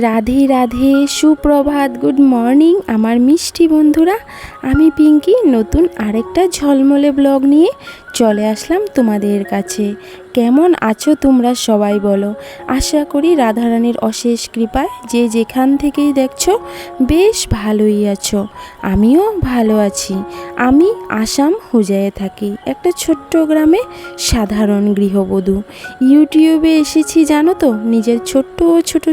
রাধে রাধে, সুপ্রভাত, good morning, আমার মিষ্টি বন্ধুরা। আমি পিঙ্কি, নতুন আরেকটা ঝলমলে ব্লগ নিয়ে চলে আসলাম তোমাদের কাছে। কেমন আছো তোমরা সবাই বলো? আশা করি রাধারানীর অশেষ কৃপায় যে যেখান থেকেই দেখছ, বেশ ভালোই আছো। আমিও ভালো আছি। আমি আসাম হুজায়ে থাকি, একটা ছোট্ট গ্রামে সাধারণ গৃহবধূ। ইউটিউবে এসেছি জানো তো, নিজের ছোট্ট ছোট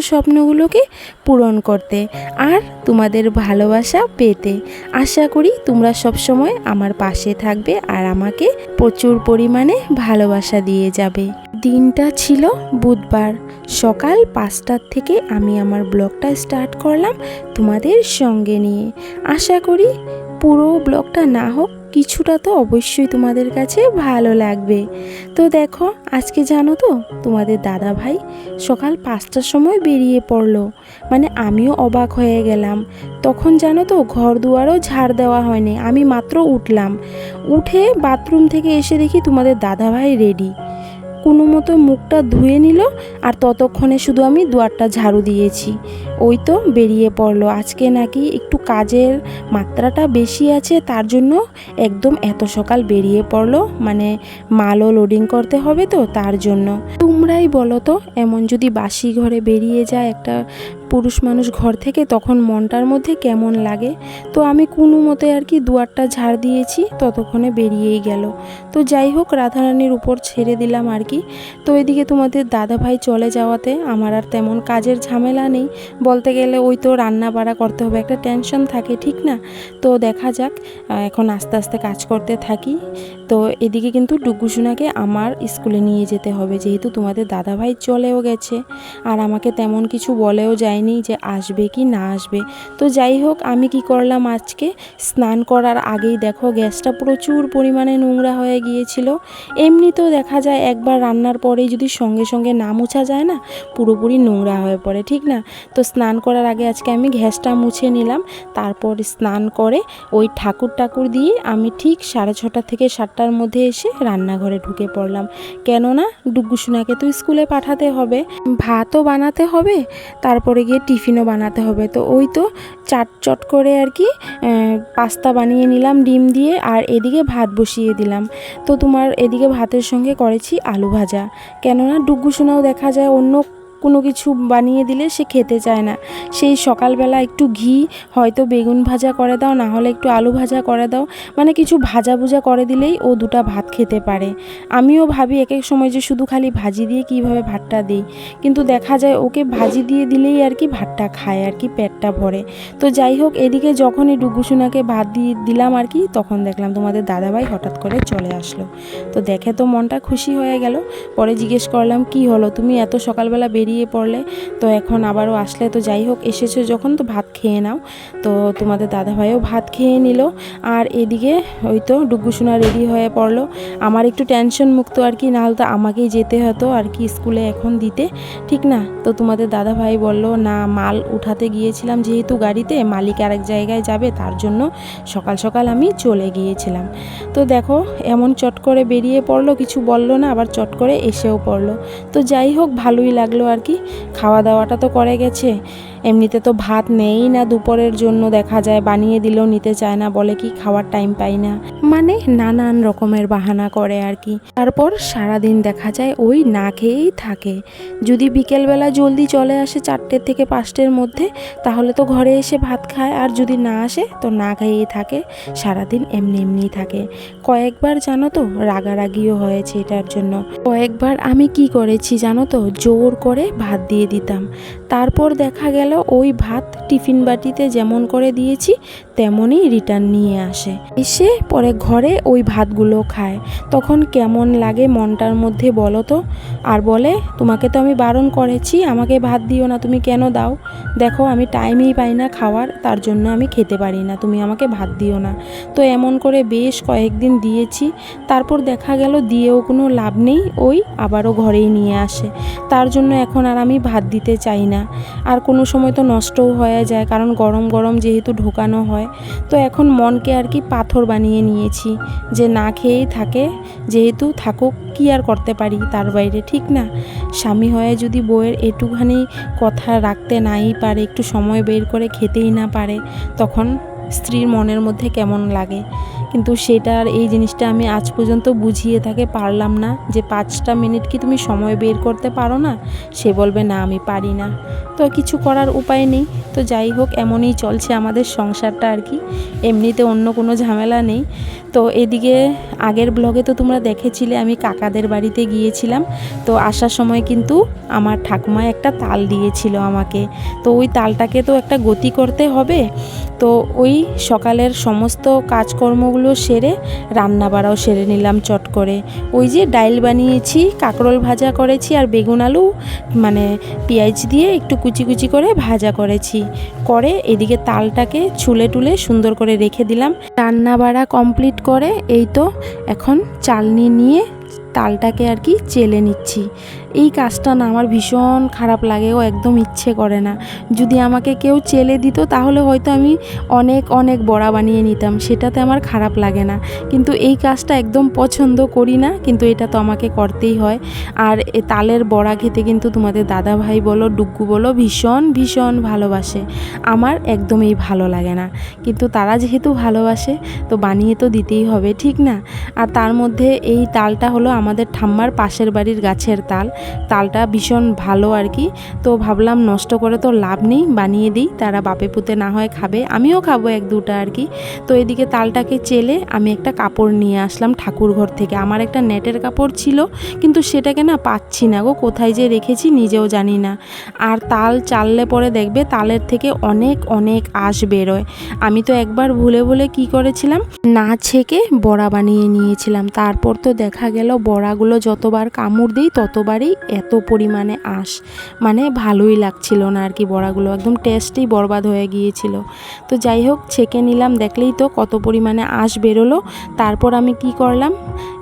স্বপ্নগুলোকে পূরণ করতে আর তোমাদের ভালোবাসা পেতে। আশা করি তোমরা সবসময় আমার পাশে থাকবে আর আমাকে প্রচুর পরিমাণে ভালোবাসা দিয়ে যাবে। দিনটা ছিল বুধবার। সকাল পাঁচটার থেকে আমি আমার ব্লগটা স্টার্ট করলাম তোমাদের সঙ্গে নিয়ে। আশা করি পুরো ব্লগটা না হোক কিছুটা তো অবশ্যই তোমাদের কাছে ভালো লাগবে। তো দেখো, আজকে জানো তো, তোমাদের দাদা ভাই সকাল পাঁচটার সময় বেরিয়ে পড়ল। মানে আমিও অবাক হয়ে গেলাম। তখন জানো তো ঘর দুয়ারও ঝাড় দেওয়া হয়নি, আমি মাত্র উঠলাম। উঠে বাথরুম থেকে এসে দেখি তোমাদের দাদা ভাই রেডি। কোনো মতো মুখটা ধুয়ে নিল আর ততক্ষণে শুধু আমি দুয়ারটা ঝাড়ু দিয়েছি। ওই তো বেরিয়ে পড়ল। আজকে নাকি একটু কাজের মাত্রাটা বেশি আছে, তার জন্য একদম এত সকাল বেরিয়ে পড়ল। মানে মালও লোডিং করতে হবে তো, তার জন্য। তোমরাই বলো তো, এমন যদি বাসি ঘরে বেরিয়ে যায় একটা পুরুষ মানুষ ঘর থেকে, তখন মনটার মধ্যে কেমন লাগে? তো আমি কোনো মতে আর কি দুয়ারটা ঝাড় দিয়েছি, ততক্ষণে বেরিয়েই গেল। তো যাই হোক, রাধারানীর উপর ছেড়ে দিলাম আর কি। তো এদিকে তোমাদের দাদা ভাই চলে যাওয়াতে আমার আর তেমন কাজের ঝামেলা নেই। বলতে গেলে ওই তো রান্না বাড়া করতে হবে, একটা টেনশন থাকে, ঠিক না? তো দেখা যাক এখন আস্তে আস্তে কাজ করতে থাকি। তো এদিকে কিন্তু ডুগুসোনাকে আমার স্কুলে নিয়ে যেতে হবে, যেহেতু তোমাদের দাদা ভাই চলেও গেছে। আর আমাকে তেমন কিছু বলেও যায়নি যে আসবে কি না আসবে। তো যাই হোক, আমি কি করলাম আজকে? স্নান করার আগেই দেখো, গ্যাসটা প্রচুর পরিমাণে নোংরা হয়ে গিয়েছিল। এমনিতেও দেখা যায় একবার রান্নার পরেই যদি সঙ্গে সঙ্গে না মোছা যায় না, পুরোপুরি নোংরা হয়ে পড়ে, ঠিক না? তো স্নান করার আগে আজকে আমি গ্যাসটা মুছে নিলাম। তারপর স্নান করে ওই ঠাকুর টাকুর দিয়ে আমি ঠিক সাড়ে ছটা থেকে সাতটার মধ্যে এসে রান্নাঘরে ঢুকে পড়লাম। কেননা ডুগ্গুসোনাকে তো স্কুলে পাঠাতে হবে। ভাতও বানাতে হবে, তারপরে গিয়ে টিফিনও বানাতে হবে। তো ওই তো চাট চট করে আর কি পাস্তা বানিয়ে নিলাম, ডিম দিয়ে, আর এদিকে ভাত বসিয়ে দিলাম। তো তোমার এদিকে ভাতের সঙ্গে করেছি আলু ভাজা। কেননা ডুগ্গুসোনাও দেখা যায় অন্য কোনো কিছু বানিয়ে দিলে সে খেতে চায় না। সেই সকালবেলা একটু ঘি, হয়তো বেগুন ভাজা করে দাও, না হলে একটু আলু ভাজা করে দাও। মানে কিছু ভাজা ভুজা করে দিলেই ও দুটা ভাত খেতে পারে। আমিও ভাবি এক এক সময় যে শুধু খালি ভাজি দিয়ে কীভাবে ভাতটা দিই। কিন্তু দেখা যায় ওকে ভাজি দিয়ে দিলেই আর কি ভাতটা খায়, আর কি পেটটা ভরে। তো যাই হোক, এদিকে যখনই ডুগুসুনাকে ভাত দিয়ে দিলাম আর কি, তখন দেখলাম তোমাদের দাদাভাই হঠাৎ করে চলে আসলো। তো দেখে তো মনটা খুশি হয়ে গেল। পরে জিজ্ঞেস করলাম, কি হলো? তুমি এত সকালবেলা বেরিয়ে পড়লে, তো এখন আবারও আসলে তো যাই হোক, এসেছ যখন তো ভাত খেয়ে নাও। তো তোমাদের দাদাভাইও ভাত খেয়ে নিল। আর এদিকে ওই তো ডুগুসোনা রেডি হয়ে পড়ল। আমার একটু টেনশন মুক্ত আর কি, নাহলে তো আমাকেই যেতে হতো আর কি স্কুলে এখন দিতে। ঠিক না? তো তোমাদের দাদা ভাই বলল, না, মাল উঠাতে গিয়েছিলাম যেহেতু গাড়িতে, মালিক আরেক জায়গায় যাবে, তার জন্য সকাল সকাল আমি চলে গিয়েছিলাম। তো দেখো, এমন চট করে বেরিয়ে পড়ল, কিছু বলল না, আবার চট করে এসেও পড়ল। তো যাই হোক, ভালোই লাগল আর কি? খাওয়া দাওয়াটা তো করে গেছে। এমনিতে তো ভাত নেই না দুপুরের জন্য দেখা যায়, বানিয়ে দিলেও নিতে চায় না, বলে কি খাওয়ার টাইম পাই না। মানে নানান রকমের বাহানা করে আর কি। তারপর সারাদিন দেখা যায় ওই না খেয়েই থাকে। যদি বিকেলবেলা জলদি চলে আসে চারটের থেকে পাঁচটের মধ্যে, তাহলে তো ঘরে এসে ভাত খায়। আর যদি না আসে, তো না খেয়েই থাকে। সারাদিন এমনি এমনিই থাকে। কয়েকবার জানো তো, রাগারাগিও হয়েছে এটার জন্য। কয়েকবার আমি কি করেছি জানো তো, জোর করে ভাত দিয়ে দিতাম। তারপর দেখা গেল ওই ভাত টিফিন বাটিতে যেমন করে দিয়েছি তেমনই রিটার্ন নিয়ে আসে। এসে পরে ঘরে ওই ভাতগুলো খায়। তখন কেমন লাগে মনটার মধ্যে বলো তো? আর বলে, তোমাকে তো আমি বারণ করেছি, আমাকে ভাত দিও না, তুমি কেন দাও? দেখো, আমি টাইমই পাই না খাওয়ার, তার জন্য আমি খেতে পারি না, তুমি আমাকে ভাত দিও না। তো এমন করে বেশ কয়েকদিন দিয়েছি। তারপর দেখা গেল, দিয়েও কোনো লাভ নেই, ওই আবারও ঘরেই নিয়ে আসে। তার জন্য এখন আর আমি ভাত দিতে চাই না। আর কোনো সময় তো নষ্টও হয়ে যায়, কারণ গরম গরম যেহেতু ঢোকানো হয় তো এখন মনকে আর কি পাথর বানিয়ে নিয়েছি যে না খেয়েই থাকে, যেহেতু থাকুক কি আর করতে পারি তার বাইরে, ঠিক না? স্বামী হয়ে যদি বউয়ের একটুখানি কথা রাখতে নাই পারে, একটু সময় বের করে খেতেই না পারে, তখন স্ত্রীর মনের মধ্যে কেমন লাগে? কিন্তু সেটার এই জিনিসটা আমি আজ পর্যন্ত বুঝিয়ে থাকে পারলাম না যে পাঁচটা মিনিট কি তুমি সময় বের করতে পারো না? সে বলবে, না, আমি পারি না। তো কিছু করার উপায় নেই। তো যাই হোক, এমনই চলছে আমাদের সংসারটা আর কি। এমনিতে অন্য কোনো ঝামেলা নেই। তো এদিকে আগের ব্লগে তো তোমরা দেখেছিলে, আমি কাকাদের বাড়িতে গিয়েছিলাম। তো আসার সময় কিন্তু আমার ঠাকুমা একটা তাল দিয়েছিল আমাকে। তো ওই তালটাকে তো একটা গতি করতে হবে। তো ওই সকালের সমস্ত কাজকর্মগুলো সেরে রান্না বাড়াও সেরে নিলাম চট করে। ওই যে ডাইল বানিয়েছি, কাঁকরোল ভাজা করেছি আর বেগুন আলু মানে পেঁয়াজ দিয়ে একটু কুচি কুচি করে ভাজা করেছি। করে এদিকে তালটাকে ছুলে টুলে সুন্দর করে রেখে দিলাম। রান্না বাড়া কমপ্লিট করে এই তো এখন চালনি নিয়ে তালটাকে আর কি চেলে নিচ্ছি। এই কাজটা না, আমার ভীষণ খারাপ লাগে, ও একদম ইচ্ছে করে না। যদি আমাকে কেউ চেলে দিত, তাহলে হয়তো আমি অনেক অনেক বড়া বানিয়ে নিতাম, সেটাতে আমার খারাপ লাগে না। কিন্তু এই কাজটা একদম পছন্দ করি না, কিন্তু এটা তো আমাকে করতেই হয়। আর তালের বড়া খেতে কিন্তু তোমাদের দাদা ভাই বলো ডুগ্গু বলো, ভীষণ ভীষণ ভালোবাসে। আমার একদমই ভালো লাগে না। কিন্তু তারা যেহেতু ভালোবাসে, তো বানিয়ে তো দিতেই হবে, ঠিক না? আর তার মধ্যে এই তালটা হলো আমাদের ঠাম্মার পাশের বাড়ির গাছের তাল। তালটা ভীষণ ভালো আর কি। তো ভাবলাম নষ্ট করে তো লাভ নেই, বানিয়ে দিই। তারা বাপে পুতে না হয় খাবে, আমিও খাব এক দুটা আর কি। তো এদিকে তালটাকে চেলে আমি একটা কাপড় নিয়ে আসলাম ঠাকুর ঘর থেকে। আমার একটা নেটের কাপড় ছিল, কিন্তু সেটাকে না পাচ্ছি না গো, কোথায় যে রেখেছি নিজেও জানি না। আর তাল চাললে পরে দেখবে তালের থেকে অনেক অনেক আঁশ বেরোয়। আমি তো একবার ভুলে ভুলে কি করেছিলাম? না ছেঁকে বড়া বানিয়ে নিয়েছিলাম। তারপর তো দেখা গেল বড়াগুলো যতবার কামড় দিই ততবারই এত পরিমাণে আঁশ। মানে ভালোই লাগছিল না আর কি বড়াগুলো। একদম টেস্টই বরবাদ হয়ে গিয়েছিল। তো যাই হোক, ছেঁকে নিলাম। দেখলেই তো কত পরিমাণে আঁশ বেরোলো। তারপর আমি কি করলাম?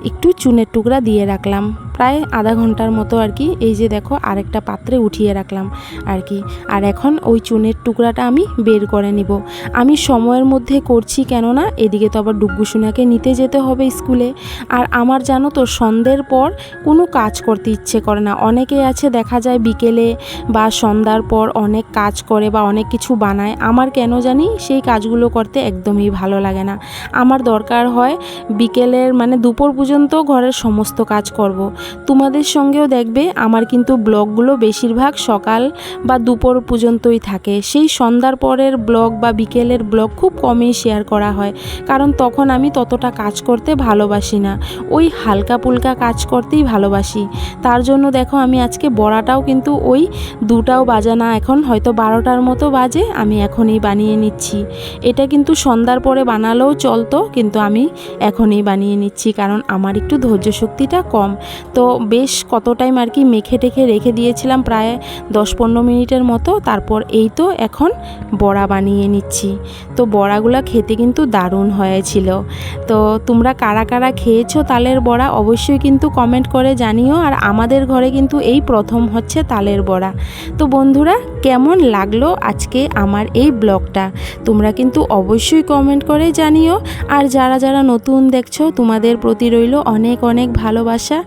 একটু চুনের টুকরা দিয়ে রাখলাম। প্রায় আধা ঘণ্টার মতো আর কি, এই যে দেখো আরেকটা পাত্রে উঠিয়ে রাখলাম আর কি। আর এখন ওই চুনের টুকরাটা আমি বের করে নিব। আমি সময়ের মধ্যে করছি কেননা এদিকে তো আবার ডুগ্গু সোনাকে নিতে যেতে হবে স্কুলে। আর আমার জানো তো সন্ধ্যের পর কোনো কাজ করতে ইচ্ছে করে না। অনেকে আছে দেখা যায় বিকেলে বা সন্ধ্যার পর অনেক কাজ করে বা অনেক কিছু বানায়। আমার কেন জানি সেই কাজগুলো করতে একদমই ভালো লাগে না। আমার দরকার হয় বিকেলের মানে দুপুর পর্যন্ত ঘরের সমস্ত কাজ করব। তোমাদের সঙ্গেও দেখবে আমার কিন্তু ব্লগগুলো বেশিরভাগ সকাল বা দুপুর পর্যন্তই থাকে। সেই সন্ধ্যার পরের ব্লগ বা বিকেলের ব্লগ খুব কমই শেয়ার করা হয়, কারণ তখন আমি ততটা কাজ করতে ভালোবাসি না। ওই হালকা পুলকা কাজ করতেই ভালোবাসি। তার জন্য দেখো আমি আজকে বড়াটাও কিন্তু ওই দুটাও বাজে না এখন হয়তো বারোটার মতো বাজে আমি এখনই বানিয়ে নিচ্ছি। এটা কিন্তু সন্ধ্যার পরে বানালেও চলতো, কিন্তু আমি এখনই বানিয়ে নিচ্ছি, কারণ আমার একটু ধৈর্য শক্তিটা কম। তো বেশ কত টাইম আর কি মেখে টেখে রেখে দিয়েছিলাম প্রায় দশ পনেরো মিনিটের মতো। তারপর এই তো এখন বড়া বানিয়ে নিচ্ছি। তো বড়াগুলো খেতে কিন্তু দারুণ হয়েছিল। তো তোমরা কারা কারা খেয়েছো তালের বড়া অবশ্যই কিন্তু কমেন্ট করে জানিও। আর আমাদের ঘরে কিন্তু এই প্রথম হচ্ছে তালের বড়া। তো বন্ধুরা, কেমন লাগল আজকে আমার এই ব্লগটা? তোমরা কিন্তু অবশ্যই কমেন্ট করে জানিও। আর যারা যারা নতুন দেখছ, তোমাদের প্রতি রইল অনেক অনেক ভালোবাসা।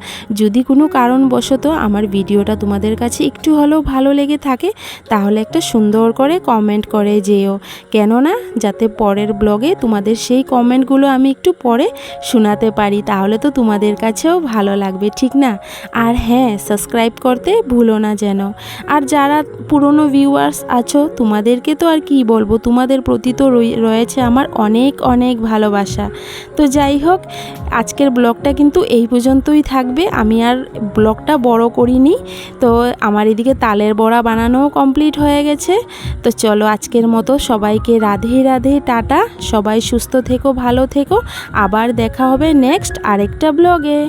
যদি কোনো কারণবশত আমার ভিডিওটা তোমাদের কাছে একটু হলেও ভালো লেগে থাকে, তাহলে একটা সুন্দর করে কমেন্ট করে যেও। কেননা, যাতে পরের ব্লগে তোমাদের সেই কমেন্টগুলো আমি একটু পরে শোনাতে পারি, তাহলে তো তোমাদের কাছেও ভালো লাগবে, ঠিক না? আর হ্যাঁ সাবস্ক্রাইব করতে ভুলো না যেন। আর যারা পুরনো ভিউয়ার্স আছো, তোমাদেরকে তো আর কি বলব, তোমাদের প্রতি তো রয়েছে আমার অনেক অনেক ভালোবাসা। তো যাই হোক, আজকের ব্লগটা কিন্তু এই পর্যন্তই থাকবে। আমি আর ব্লগটা বড় করিনি, তো আমার এদিকে তালের বড়া বানানোও কমপ্লিট হয়ে গেছে। তো চলো আজকের মতো সবাইকে রাধে রাধে, টাটা। সবাই সুস্থ থেকো, ভালো থেকো। আবার দেখা হবে নেক্সট আরেকটা ব্লগে।